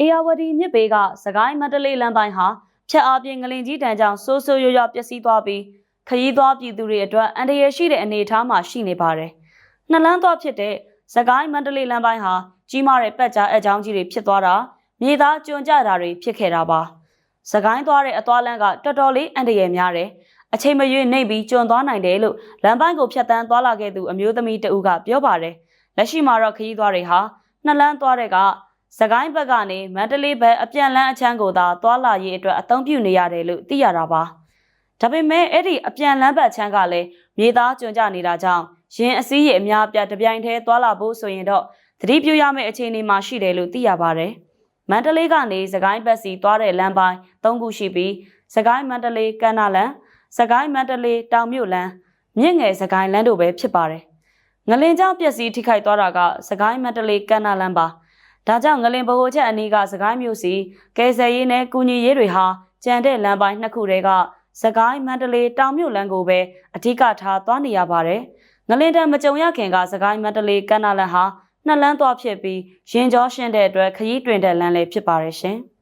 အေယာဝတီမြစ်ဘေးကစကိုင်းမန္တလေးလမ်းပိုင်းဟာဖြတ်အားပြင်းငလင်ကြီးတန်းကြောင့်ဆိုးဆိုးရွားရွားပျက်စီးသွားပြီးခရီးသွားပြည်သူတွေအတွက်အန္တရာယ်ရှိတဲ့အနေအထားမှာရှိနေပါတယ်။နှစ်လမ်းသွားဖြစ်တဲ့စကိုင်းမန္တလေးလမ်းပိုင်းဟာကြီးမားတဲ့ပတ်ကြားအကြောင်းကြီးတွေဖြစ်သွားတာမြေသားကျွံကြတာတွေဖြစ်ခဲ့တာပါ။စကိုင်းသွားတဲ့အသွားလမ်းကတော်တော်လေးအန္တရာယ်များတယ်။အချိန်မရွေးနှိပ်ပြီးကျွံသွားနိုင်တယ်လို့လမ်းပိုင်းကိုဖြတ်တန်းသွားလာခဲ့သူအမျိုးသမီးတဦးကပြောပါတယ်။လက်ရှိမှာတော့ခရီးသွားတွေဟာနှစ်လမ်းသွားတဲ့က စကိုင်းဘက်ကနေမန္တလေးဘက်အပြန်လန်းအချမ်းကိုသာသွာလာရေးအတွက်အသုံးပြုနေရတယ်လို့သိရတာပါ။ဒါပေမဲ့အဲ့ဒီအပြန်လန်းဘက်ချမ်းကလည်းမြေသားကျွံကြနေတာကြောင့်ရင်အစည်းရအများအပြားတပြိုင်တည်းသွာလာဖို့ဆိုရင်တော့သတိပြုရမယ့်အခြေအနေမှာရှိတယ်လို့သိရပါတယ်။မန္တလေးကနေစကိုင်းဘက်စီသွားတဲ့လမ်းပိုင်း၃ခုရှိပြီးစကိုင်းမန္တလေးကမ်းနားလမ်းစကိုင်းမန္တလေးတောင်မြို့လမ်းမြင့်ငယ်စကိုင်းလမ်းတို့ပဲဖြစ်ပါတယ်။ငလင်ကြောင့်ပျက်စီးထိခိုက်သွားတာကစကိုင်းမန္တလေးကမ်းနားလမ်းပါ။ ဒါကြောင့်ငလင်ဗဟိုချက်အနီးကစကိုင်းမြို့စီကယ်ဆယ်ရေးနဲ့ကုညီရေးတွေဟာကြံတဲ့လမ်းပိုင်းနှစ်ခုတည်းကစကိုင်းမန္တလေးတောင်မြို့လမ်းကိုပဲအဓိကထားသွားနေရပါတယ်။ငလင်တံမကြုံရခင်ကစကိုင်းမန္တလေးကမ်းနားလမ်းဟာနှစ်လမ်းသွားဖြစ်ပြီးရင်ကျော်ရှင်းတဲ့အတွက်ခရီးတွင်တဲ့လမ်းလည်းဖြစ်ပါတယ်ရှင်။